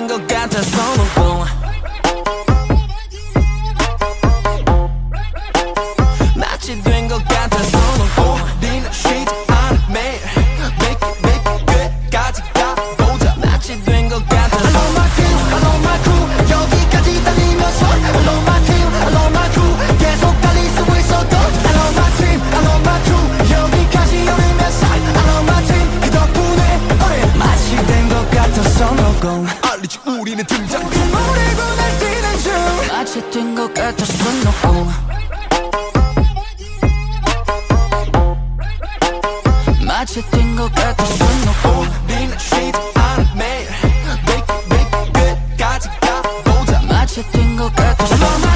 된 것 같아서 너고 마치 된 것 같아서 너고 니는 쉬지 않은 매일 make it make it 끝까지 가보자 마치 된 것 같아서 Hello my team, hello my crew 여기까지 달리면서 Hello my team, hello my crew 계속 달릴 수 있어도 Hello my team, hello my crew 여기까지 오르면서 Hello my team 그 덕분에 우리 마치 된 것 같아서 너고 아니지 우리는 등장. 모르고 날 뛰는 중. 마치 뛴것 같아 손 놓고. 마치 뛴것 같아 손 놓고. 우리는 쉬지 않아 매일 Make make 끝까지 가보자. 마치 뛴것 같아 손